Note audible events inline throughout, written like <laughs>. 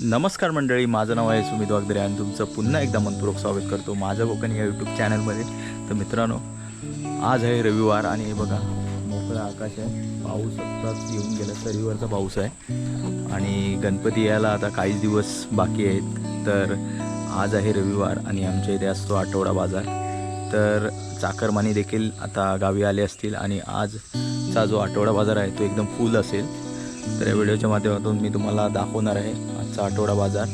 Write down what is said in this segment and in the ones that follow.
नमस्कार मंडळी माझं नाव आहे सुमित वागदरे आणि तुमचं पुन्हा एकदा मनपूर्वक स्वागत करतो माझ्या कोकण या यूट्यूब चॅनलमध्ये तर मित्रांनो आज आहे रविवार आणि हे बघा मोकळं आकाश आहे. पाऊस आत्ताच येऊन गेला रविवारचा पाऊस आहे. आणि गणपती यायला आता काहीच दिवस बाकी आहेत. तर आज आहे रविवार आणि आमच्या इथे असतो आठवडा बाजार. तर चाकरमानी देखील आता गावी आले असतील आणि आजचा जो आठवडा बाजार आहे तो एकदम फुल असेल. तर या व्हिडिओच्या माध्यमातून मी तुम्हाला दाखवणार आहे आजचा आठवडा बाजार.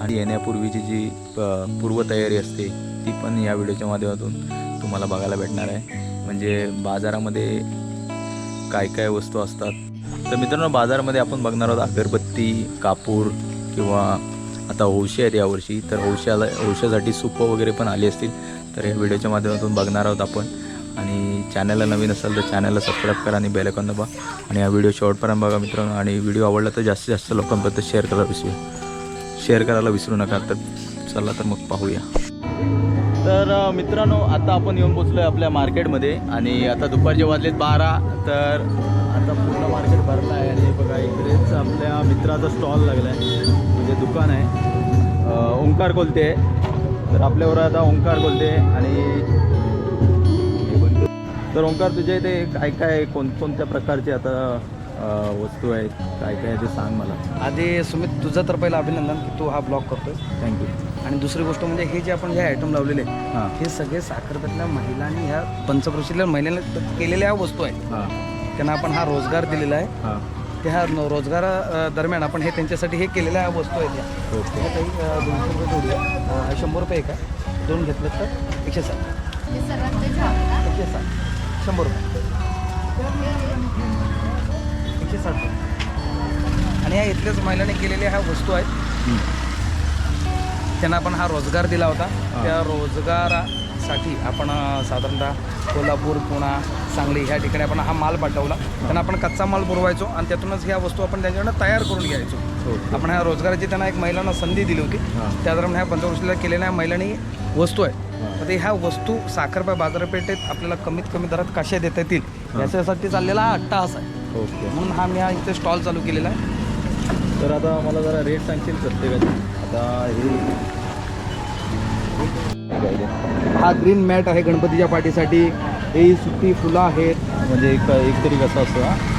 आणि येण्यापूर्वीची जी प- पूर्वतयारी असते ती पण या व्हिडिओच्या माध्यमातून तुम्हाला बघायला भेटणार आहे. म्हणजे बाजारामध्ये काय काय वस्तू असतात. तर मित्रांनो बाजारामध्ये आपण बघणार आहोत अगरबत्ती कापूर किंवा आता औषध आहेत यावर्षी. तर औषधाला औषधासाठी सुपं वगैरे पण आली असतील. तर या व्हिडिओच्या माध्यमातून बघणार आहोत आपण. आणि चॅनलला नवीन असेल तर चॅनलला सबस्क्राईब करा आणि बेलकॉन दाबा आणि हा व्हिडिओ शेवटपर्यंत बघा मित्रांनो. आणि व्हिडिओ आवडला तर जास्तीत जास्त लोकांपर्यंत शेअर करायला विसरू शेअर करायला विसरू नका. तर चला तर मग पाहूया. तर मित्रांनो आता आपण येऊन पोचलो आहे आपल्या मार्केटमध्ये. आणि आता दुपारचे वाजलेत बारा तर आता पूर्ण मार्केट भरलं आहे आणि बघा इकडेच आपल्या मित्राचा स्टॉल लागला आहे म्हणजे दुकान आहे. ओंकार कोलते. तर आपल्यावर आता ओंकार कोलते आणि तर ओंकार तुझ्या इथे काय काय कोणकोणत्या प्रकारचे आता वस्तू आहेत? काय काय आहे ते सांग मला. आधी सुमित तुझं तर पहिलं अभिनंदन की तू हा ब्लॉग करतोय. थँक्यू आणि दुसरी गोष्ट म्हणजे हे जे आपण जे आयटम लावलेले आहेत, हां. हे सगळे साखरपेतल्या महिलांनी ह्या पंचक्रोशीतल्या महिलांनी केलेल्या ह्या वस्तू आहेत. हां. त्यांना आपण हा रोजगार दिलेला आहे. हां. त्या रोजगार दरम्यान आपण हे त्यांच्यासाठी हे केलेल्या ह्या वस्तू आहेत. या. काही दोनशे रुपये जोडी शंभर रुपये एक. आहे दोन घेतलं तर एकशे साठ. हे सर्वात ते झालं का? एकशे साठ. शंभर रुपये. एकशे साठ रुपये. आणि ह्या इथल्याच महिलांनी केलेल्या ह्या वस्तू आहेत. त्यांना आपण हा रोजगार दिला होता. त्या रोजगारासाठी आपण साधारणतः कोल्हापूर पुणा सांगली ह्या ठिकाणी आपण हा माल पाठवला. त्यांना आपण कच्चा माल पुरवायचो आणि त्यातूनच ह्या वस्तू आपण त्यांच्याकडनं तयार करून घ्यायचो. आपण ह्या रोजगाराची त्यांना एक महिलांना संधी दिली होती. त्या दरम्यान ह्या पंचवर्षीला केलेल्या महिलांनी वस्तू आहेत. हां. तर ह्या वस्तू साखरपा बाजारपेठेत आपल्याला कमीत कमी दरात कशा देता येतील याच्यासाठी चाललेला हा अट्टाहास आहे. ओके. म्हणून हा मी हा इथे स्टॉल चालू केलेला आहे. तर आता मला जरा रेट सांगशील प्रत्येकाचे? आता हे? हा ग्रीन मॅट आहे गणपतीच्या पाठीसाठी. ही सुट्टी फुलं आहेत. म्हणजे एक एक तरी कसं असतं?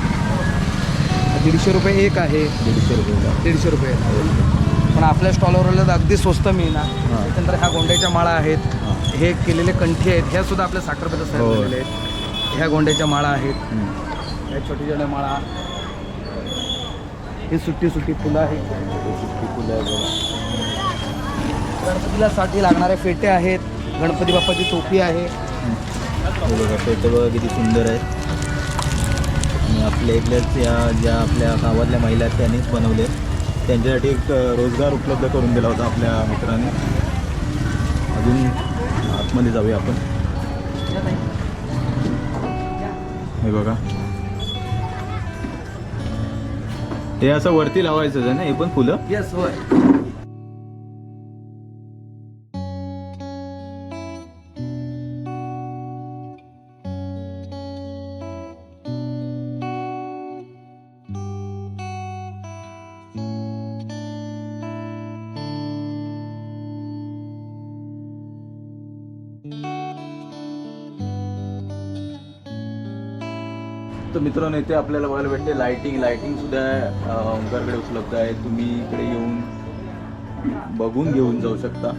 दीडशे रुपये एक आहे. दीडशे रुपये दीडशे रुपये पण आपल्या स्टॉलवर अगदी स्वस्त मिळणार. त्याच्यानंतर ह्या गोंड्याच्या माळा आहेत. हां. केलेले कंठी आहेत. ह्या सुद्धा आपल्या हो. झालेले आहेत. ह्या गोंड्याच्या माळा आहेत. हम्म. या छोटी छोट्या माळा. ही सुट्टी सुट्टी फुलं आहेत. सुट्टी फुलं आहे बघा. गणपतीला साठी लागणारे फेटे आहेत. गणपती बाप्पाची टोपी आहे. किती सुंदर आहेत. आणि या ज्या आपल्या गावातल्या महिला आहेत त्यांनीच बनवले. त्यांच्यासाठी एक रोजगार उपलब्ध करून दिला होता आपल्या मित्राने. अजून आतमध्ये जाऊया आपण. हे बघा. हे असं वरती लावायचं ना हे पण फुलं? येस होय. तर मित्रांनो इथे आपल्याला बघायला भेटते लायटिंग लायटिंग सुद्धा ओंकारकडे उपलब्ध आहे. तुम्ही इकडे येऊन बघून घेऊन जाऊ शकता.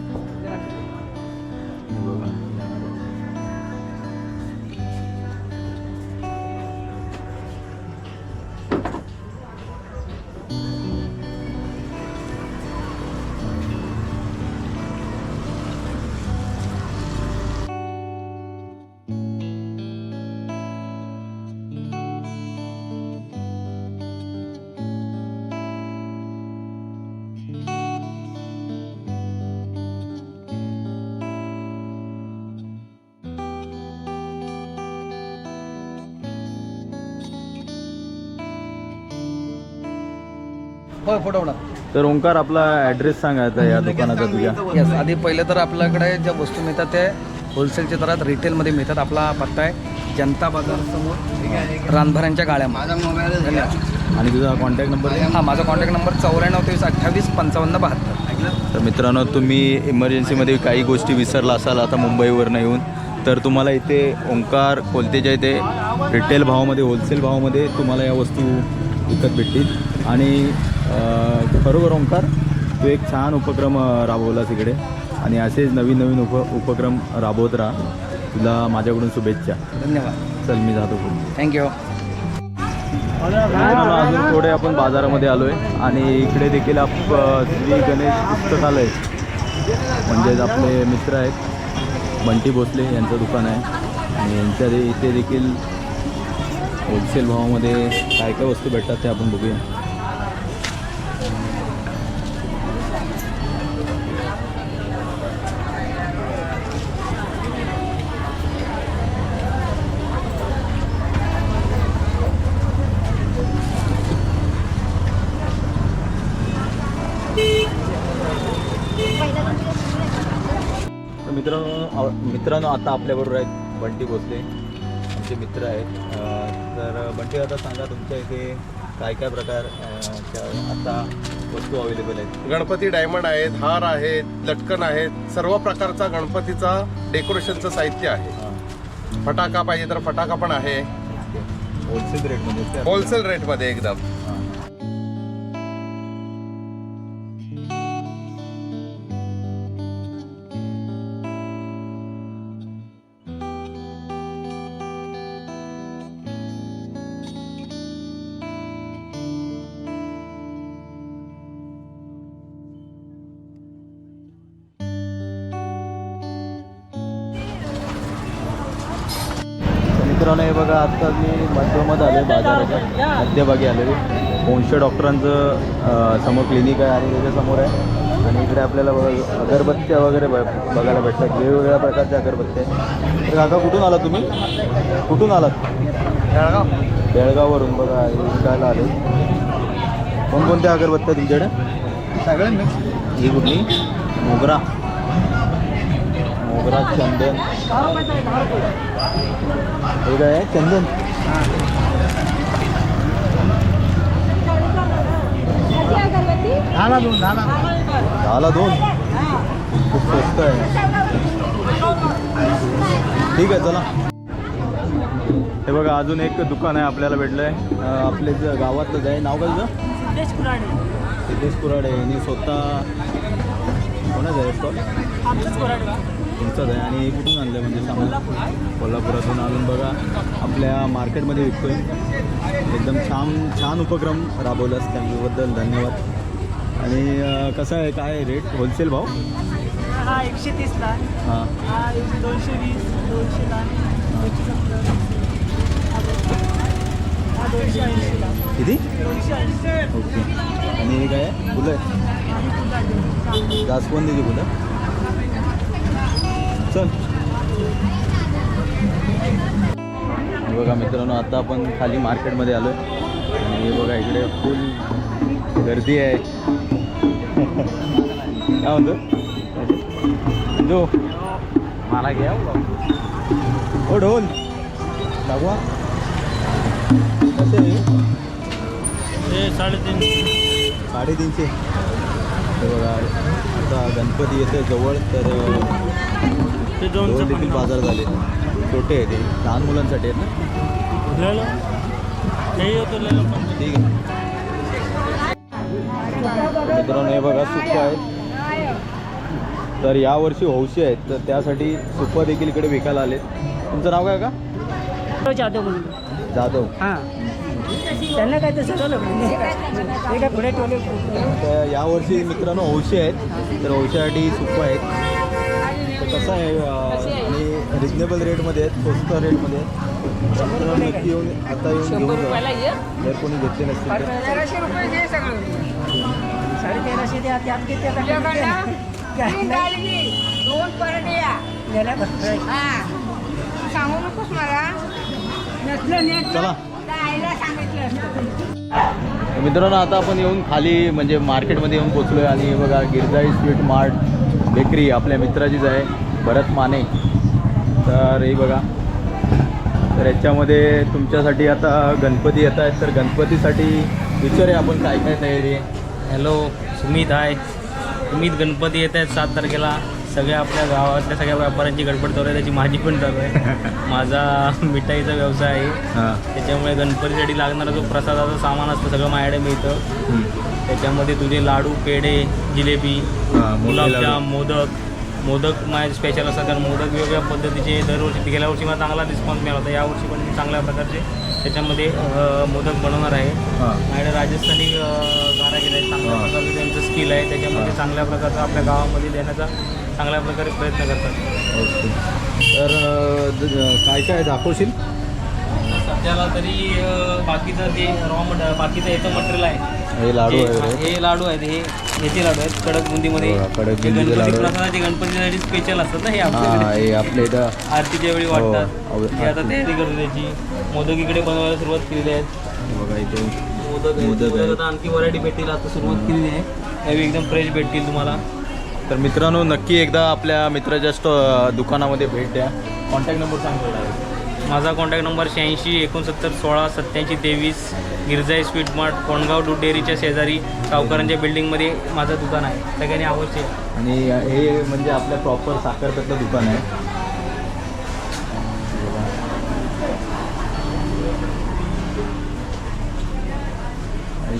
होय फोटो तर ओंकार आपला ॲड्रेस सांगा आता या दुकानाचा तुझ्या. येस आधी पहिलं तर आपल्याकडे ज्या वस्तू मिळतात ते होलसेलच्या दरात रिटेलमध्ये मिळतात. आपला पत्ता आहे जनता बाजार समोर रानभरांच्या धन्यवाद. आणि तुझा कॉन्टॅक्ट नंबर हा माझा कॉन्टॅक्ट नंबर चौऱ्याण्णव तेवीस अठ्ठावीस पंचावन्न बहात्तर. तर मित्रांनो तुम्ही इमर्जन्सीमध्ये काही गोष्टी विसरला असाल आता मुंबईवरनं येऊन तर तुम्हाला इथे ओंकार कोलतेच्या इथे रिटेल भावामध्ये होलसेल भावामध्ये तुम्हाला या वस्तू विकत भेटतील. आणि खरोखर ओंकार तू एक छान उपक्रम अं, राबवलास इकडे. आणि असेच नवीन नवीन उप उपक्रम राबवत राहा. तुला माझ्याकडून शुभेच्छा. धन्यवाद. चल मी जातो पुढे. थँक्यू अजून थोडे आपण बाजारामध्ये आलो आहे आणि इकडे देखील आप श्री गणेश पुस्तकालय. म्हणजेच आपले मित्र आहेत. बंटी भोसले यांचं दुकान आहे. आणि यांच्या इथे देखील होलसेल भावामध्ये काय काय वस्तू भेटतात ते आपण बघूया. मित्रांनो आता आपल्याबरोबर आहेत बंटी भोसले आमचे मित्र आहेत. तर बंटी आता सांगा तुमच्या इथे काय काय प्रकार आता वस्तू अवेलेबल आहेत? गणपती डायमंड आहेत हार आहेत लटकन आहेत सर्व प्रकारचा गणपतीचा डेकोरेशनचं साहित्य आहे. फटाका पाहिजे तर फटाका पण आहे. होलसेल रेटमध्ये? होलसेल रेटमध्ये एकदम. मित्रांनो हे बघा आता मी मध्यमध्ये आले बाजाराच्या मध्यभागी आलेलो दोनशे डॉक्टरांचं समोर क्लिनिक आहे आणि त्याच्यासमोर आहे. आणि इकडे आपल्याला बघा अगरबत्त्या वगैरे बघायला भेटतात. वेगवेगळ्या प्रकारच्या अगरबत्त्या आहेत. तर काका कुठून आला तुम्ही? कुठून आलात? जळगाव बेळगाववरून बघा विकायला आले कोणकोणत्या अगरबत्त्या तुमच्याकडे? सगळे मिक्स. ही कुठली? मोगरा. मोगरा चंदन. हे काय आहे चंदन. दहाला दोन दहाला दहाला दोन. खूप स्वस्त आहे. ठीक आहे चला. हे बघा अजून एक दुकान आहे आपल्याला भेटलं आहे आपले जे गावातलंच आहे नाव काय तुझं? सिद्धेश कुराडे यांनी स्वतः कोणाचं आहे स्टॉल तुमचंच आहे आणि कुठून आणलं म्हणजे सांगा. कोल्हापुरातून आणून बघा. आपल्या मार्केटमध्ये विकतोय. एकदम छान छान उपक्रम राबवलास त्याबद्दल धन्यवाद. आणि कसं आहे काय रेट होलसेल भाव? हा एकशे तीसला हां. दोनशे वीस दोनशेला दोनशे किती? ओके. आणि हे काय आहे? फुलं आहे? जास्वंदीची फुलं? चल. हे बघा मित्रांनो आता आपण खाली मार्केटमध्ये आलो आणि हे बघा इकडे फुल गर्दी आहे. <laughs> काय म्हणतो? जो. मला घ्या ओ ढोल. दाखवा. कसे? हे साडेतीनशे. हे बघा. आता गणपती येते जवळ तर दोन देखील बाजार झाले छोटे आहे ते लहान मुलांसाठी आहेत ना? लेलो ते होतो लेलो पण ठीक आहे. मित्रांनो हे बघा सुप्प आहेत तर यावर्षी हौशी आहेत तर त्यासाठी सुप्प देखील इकडे विकायला आलेत. तुमचं नाव काय का जाधव. हां. त्यांना काय तसं झालं ते काय पुढे ठेवले तर यावर्षी मित्रांनो हौशी आहेत. तर हौशीसाठी सुप्प आहेत. तर कसं आहे आणि रिजनेबल रेटमध्ये आहेत स्वस्त रेटमध्ये आहेत. नक्की येऊन आता येऊन घेऊन जर कोणी घेतले नसतील तर. साडे तेराशे द्या त्यात किती. दोन परड्या सांगू नकोस मला. नसलं नेट चला. मित्रांनो आता आपण येऊन खाली म्हणजे मार्केटमध्ये येऊन पोचलो आहे आणि हे बघा गिरजाई स्वीट मार्ट बेकरी आपल्या मित्राचीच आहे भरत माने. तर हे बघा तर याच्यामध्ये तुमच्यासाठी आता गणपती येत आहेत. तर गणपतीसाठी विचारूया आपण काय काय तयारी आहे? हॅलो सुमित आहे सुमित गणपती येत आहेत सात तारखेला. सगळ्या आपल्या गावातल्या सगळ्या व्यापाऱ्यांची गडबड चालू आहे त्याची माझी पण चालू आहे. <laughs> माझा मिठाईचा व्यवसाय आहे. त्याच्यामुळे गणपतीसाठी लागणारा जो प्रसादाचं सामान असतं सगळं माझ्याकडे मिळतं. त्याच्यामध्ये तुझे लाडू पेढे जिलेबी मोदक गुलाबजाम मोदक. मोदक माझे स्पेशल असतात कारण मोदक वेगवेगळ्या पद्धतीचे दरवर्षी गेल्या वर्षी मला चांगला रिस्पॉन्स मिळाला होता यावर्षी पण मी चांगल्या प्रकारचे त्याच्यामध्ये मोदक बनवणार आहे. माझ्याकडे राजस्थानी कारागीर आहेत. चांगल्या. प्रकारचं त्यांचं स्किल आहे. त्याच्यामध्ये चांगल्या प्रकारचं आपल्या गावामध्ये देण्याचा चांगल्या प्रकारे प्रयत्न करतात. ओके. तर काय काय दाखवशील? सध्याला तरी बाकीचं जे रॉ मट बाकीचं याचं मटेरियल आहे. हे लाडू हे- वगैरे हे लाडू आहेत हे ह्याचे लाडू आहेत कडक बुंदीमध्ये. हो, कडक बुंदीचे गणपती. प्रसादाचे गणपतीसाठी स्पेशल असतात ना हे हां आपल्या हे आपल्या इथं. आरतीच्या वेळी हो, वाटतात. हे आता तयारी करतो त्याची. मोदक इकडे बनवायला सुरुवात केलेली आहे बघा इथे. मोदक आहे. मोदक आहे. मोदक आता आणखी व्हरायटी भेटतील. आता सुरुवात केलेली आहे. त्यावेळी एकदम फ्रेश भेटतील तुम्हाला. तर मित्रांनो नक्की एकदा आपल्या मित्राच्या स्टॉ दुकानामध्ये भेट द्या. कॉन्टॅक्ट नंबर सांगितला माझा कॉन्टॅक्ट नंबर शहाऐंशी एकोणसत्तर सोळा सत्याऐंशी तेवीस गिरजाई स्वीट मार्ट कोणगाव दूध डेअरीच्या शेजारी सावकारांच्या बिल्डिंगमध्ये माझं दुकान आहे सगळ्यांनी अवश्य या. आणि हे म्हणजे आपल्या प्रॉपर साखरपेतलं दुकान आहे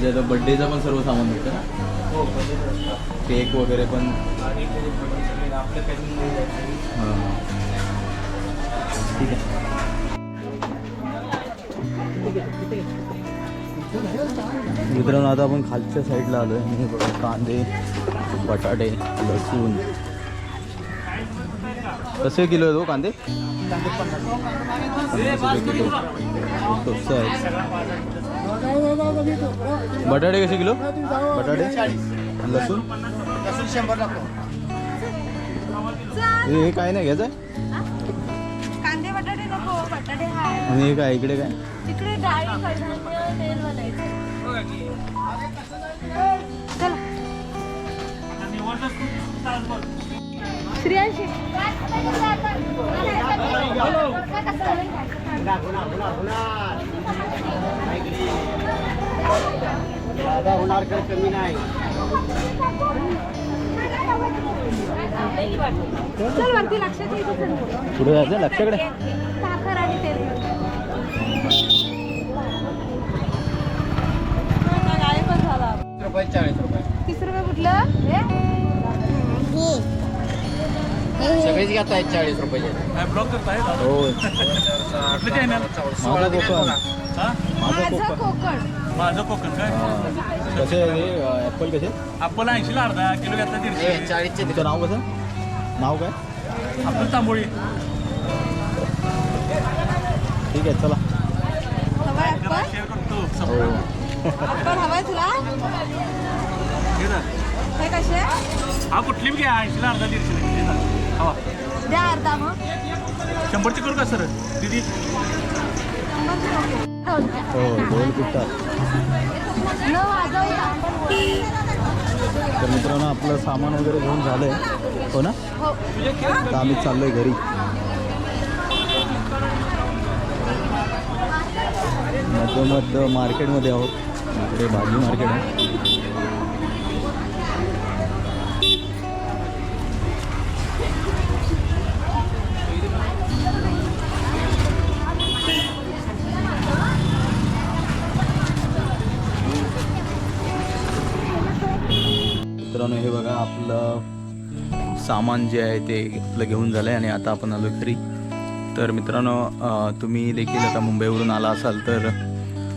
ज्याचं बड्डेचं पण सर्व सामान भेटतं ना हो. केक वगैरे पण. हां. ठीक आहे. मित्रांनो आता आपण खालच्या साईडला आलो आहे हे बघा कांदे बटाटे लसूण. कसे किलो आहे तो कांदे? स्वस्त आहे बटाटे कसे किलो? बटाटे लसूण? हे हे काय नाही घ्यायचं बटाटे हाय आणि हे काय इकडे काय? तिकडे डाळी कडधान्य तेल बनायचं चला. श्रेयांशी. चल वरती लक्षात येईल पुढे जायचं? लक्षाकडे झाला तीस रुपये कुठलं? सगळेच घेत आहेत चाळीस रुपये हो माझं कोकण. माझं माझं कोकण. माझं कोकण काय? हां. कसे आहे हे? ॲपल कसे? आपण ऐंशीला अर्धा किलो घेतला दीडशे. चाळीसचे तुमचं नाव कसं? नाव काय? आपण तांबोळी. ठीक आहे चला. शेअर करतो. हो. हवाय तुला? हे ना. कसे? हा कुठली घ्या ऐंशीला अर्धा दीडशे हे ना. हवा. द्या अर्धा मग. शंभरची करू का सर? दिदी. हो, द्या. ढोल कुठतात न वाजवता. तर मित्रांनो आपलं सामान वगैरे घेऊन झालं आहे हो ना? हो. आता आम्ही चाललो आहे घरी. मधोमध मार्केटमध्ये आहोत. इकडे भाजी मार्केट आहे. मित्रांनो हे बघा आपलं सामान जे आहे ते आपलं घेऊन झालं आहे आणि आता आपण आलो घरी तर मित्रांनो तुम्ही देखील आता मुंबईवरून आला असाल तर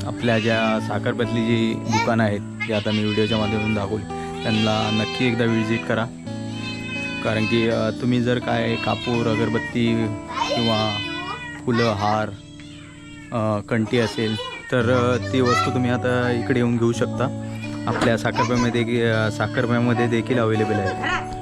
आपल्या ज्या साखरपेतली जी दुकानं आहेत जे आता मी व्हिडिओच्या माध्यमातून दाखवली. त्यांना नक्की एकदा व्हिजिट करा. कारण की तुम्ही जर काय कापूर अगरबत्ती किंवा फुलं हार कंटी असेल तर ती वस्तू तुम्ही आता इकडे येऊन घेऊ शकता. आपल्या साखरप्यामध्ये साखरप्यामध्ये देखील अवेलेबल आहे.